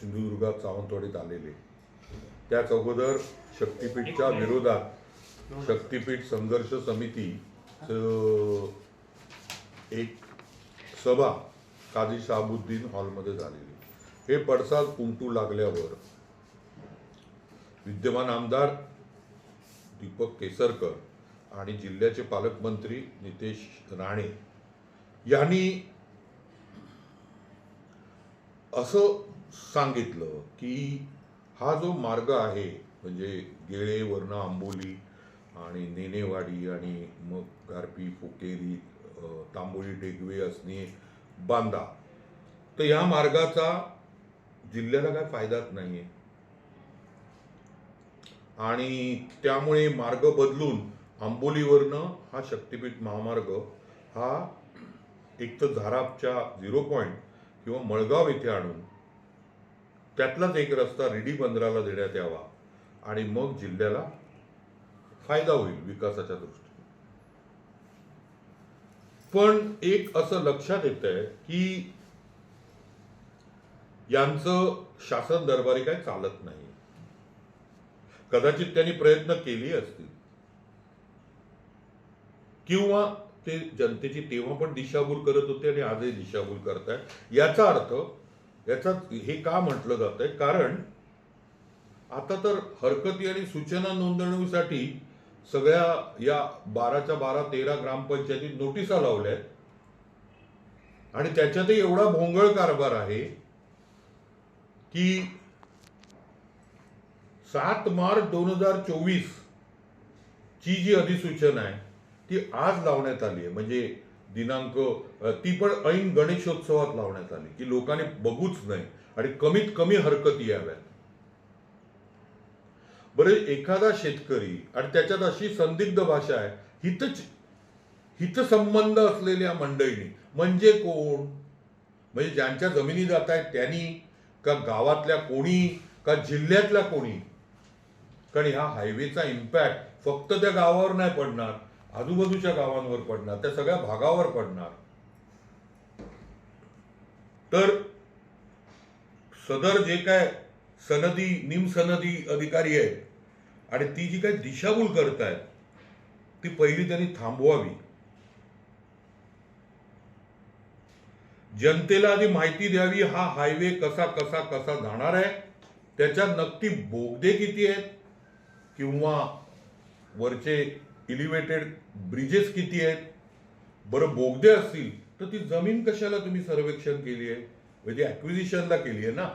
सिंधुदुर्गात सावंतवाडीत आलेले. त्याच अगोदर शक्तीपीठच्या विरोधात शक्तीपीठ संघर्ष समिती एक सभा काझी शाहाबुद्दीन हॉलमध्ये झालेली. हे पडसाद उमटू लागल्यावर विद्यमान आमदार दीपक केसरकर आणि जिल्ह्याचे पालकमंत्री नितेश राणे यांनी असं सांगितलं की हा जो मार्ग आहे म्हणजे गेळे वर्ण आंबोली आणि नेनेवाडी आणि मग गारपी फुकेरी तांबोली टेकवे असणे बांदा तर या मार्गाचा जिल्ह्याला काय फायदाच नाहीये. आणि त्यामुळे मार्ग बदलून आंबोलीवरनं हा शक्तीपीठ महामार्ग हा एक तर झारापच्या झिरो पॉईंट किंवा मळगाव येथे आणून त्यातलाच एक रस्ता रेडी बंदराला देण्यात यावा आणि मग जिल्ह्याला फायदा होईल विकासाच्या दृष्टीने. पण एक असं लक्षात येत आहे की यांचं शासन दरबारी काय चालत नाही. कदाचित त्यांनी प्रयत्न केले असतील. किंवा ते जनतेची तेव्हा पण दिशाभूल करत होते आणि आजही दिशाभूल करताय याचा अर्थ याचा हे का म्हटलं जात आहे कारण आता तर हरकती आणि सूचना नोंदवण्यासाठी सगळ्या या बाराच्या बारा तेरा ग्रामपंचायतीत नोटिसा लावल्या आहेत आणि त्याच्यातही एवढा भोंगळ कारभार आहे की सात मार्च दोन हजार चोवीस ची जी अधिसूचना आहे ती आज लावण्यात आली आहे. म्हणजे दिनांक ती पण ऐन गणेशोत्सवात लावण्यात आली की लोकांनी बघूच नाही आणि कमीत कमी हरकती याव्यात. बरं एखादा शेतकरी आणि त्याच्यात अशी संदिग्ध भाषा आहे हितच हितसंबंध असलेल्या मंडळींनी म्हणजे कोण? म्हणजे ज्यांच्या जमिनी जात आहेत त्यांनी का गावातल्या कोणी का जिल्ह्यातल्या कोणी? कारण ह्या हायवेचा इम्पॅक्ट फक्त त्या गावावर नाही पडणार. आजूबाजूच्या गावांवर पडणार त्या सगळ्या भागावर पडणार. तर सदर जे काय सनदी निमसनदी अधिकारी आहेत आणि ती जी काय दिशाभूल करतायत ती पहिली त्यांनी थांबवावी. जनतेला आधी माहिती द्यावी हा हायवे कसा कसा कसा जाणार आहे त्याच्यात नक्की बोगदे किती आहेत किंवा वरचे इलिव्हेटेड ब्रिजेस किती आहेत? बरं बोगदे असतील तर ती जमीन कशाला तुम्ही सर्वेक्षण केली आहे? म्हणजे ॲक्विजिशनला केली आहे ना?